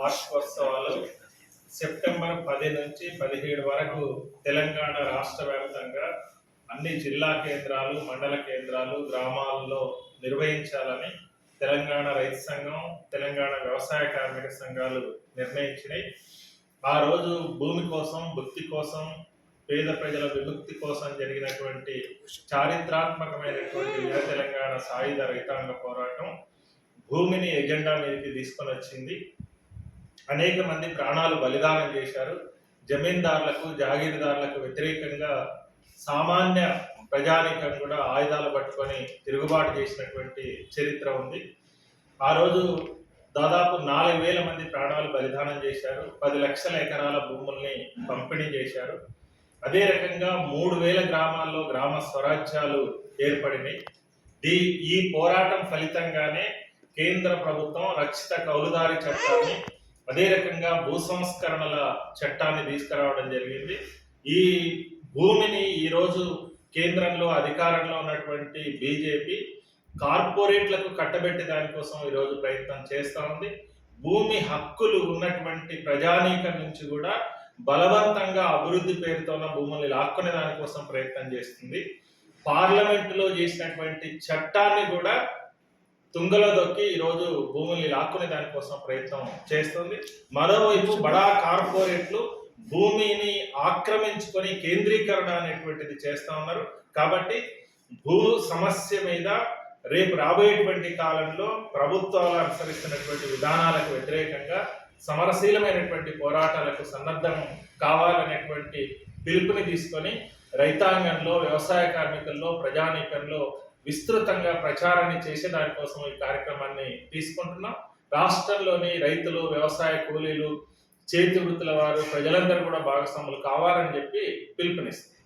వార్షికోత్సవాలు September పది నుంచి పదిహేడు వరకు తెలంగాణ రాష్ట్ర వ్యాప్తంగా అన్ని జిల్లా కేంద్రాలు మండల కేంద్రాలు గ్రామాల్లో నిర్వహించాలని తెలంగాణ రైతు సంఘం తెలంగాణ వ్యవసాయ కార్మిక సంఘాలు నిర్ణయించినాయి. ఆ రోజు భూమి కోసం భక్తి కోసం పేద ప్రజల విముక్తి కోసం జరిగినటువంటి చారిత్రాత్మకమైనటువంటి వీర తెలంగాణ సాయుధ రైతాంగ పోరాటం భూమిని ఎజెండా మీదకి తీసుకొని వచ్చింది. అనేక మంది ప్రాణాలు బలిదానం చేశారు. జమీందారులకు జాగీర్దారులకు వ్యతిరేకంగా సామాన్య ప్రజానీకం కూడా ఆయుధాలు పట్టుకొని తిరుగుబాటు చేసినటువంటి చరిత్ర ఉంది. ఆ రోజు దాదాపు నాలుగు వేల మంది ప్రాణాలు బలిదానం చేశారు. పది లక్షల ఎకరాల భూముల్ని పంపిణీ చేశారు. అదే రకంగా మూడు వేల గ్రామాల్లో గ్రామ స్వరాజ్యాలు ఏర్పడినాయి. దీ ఈ పోరాటం ఫలితంగానే కేంద్ర ప్రభుత్వం రక్షిత కౌలుదారి చట్టాన్ని అదే రకంగా భూ సంస్కరణల చట్టాన్ని తీసుకురావడం జరిగింది. ఈ భూమిని ఈరోజు కేంద్రంలో అధికారంలో ఉన్నటువంటి బీజేపీ కార్పొరేట్లకు కట్టబెట్టే దానికోసం ఈరోజు ప్రయత్నం చేస్తూ ఉంది. భూమి హక్కులు ఉన్నటువంటి ప్రజానీకం నుంచి కూడా బలవంతంగా అభివృద్ధి పేరుతో ఉన్న భూముల్ని లాక్కునే దానికోసం ప్రయత్నం చేస్తుంది. పార్లమెంటులో చేసినటువంటి చట్టాన్ని కూడా తుంగలో దొక్కి ఈరోజు భూముల్ని లాక్కునే దానికోసం ప్రయత్నం చేస్తుంది. మరోవైపు బడా కార్పొరేట్లు భూమిని ఆక్రమించుకొని కేంద్రీకరణ అనేటువంటిది చేస్తూ ఉన్నారు. కాబట్టి భూ సమస్య మీద రేపు రాబోయేటువంటి కాలంలో ప్రభుత్వాలు అనుసరిస్తున్నటువంటి విధానాలకు వ్యతిరేకంగా సమరశీలమైనటువంటి పోరాటాలకు సన్నద్ధం కావాలనేటువంటి పిలుపుని తీసుకొని రైతాంగంలో వ్యవసాయ కార్మికుల్లో ప్రజానీకంలో విస్తృతంగా ప్రచారాన్ని చేసే దానికోసం ఈ కార్యక్రమాన్ని తీసుకుంటున్నాం. రాష్ట్రంలోని రైతులు వ్యవసాయ కూలీలు చేతి వృత్తుల వారు ప్రజలందరూ కూడా భాగస్వాములు కావాలని చెప్పి పిలుపునిస్తారు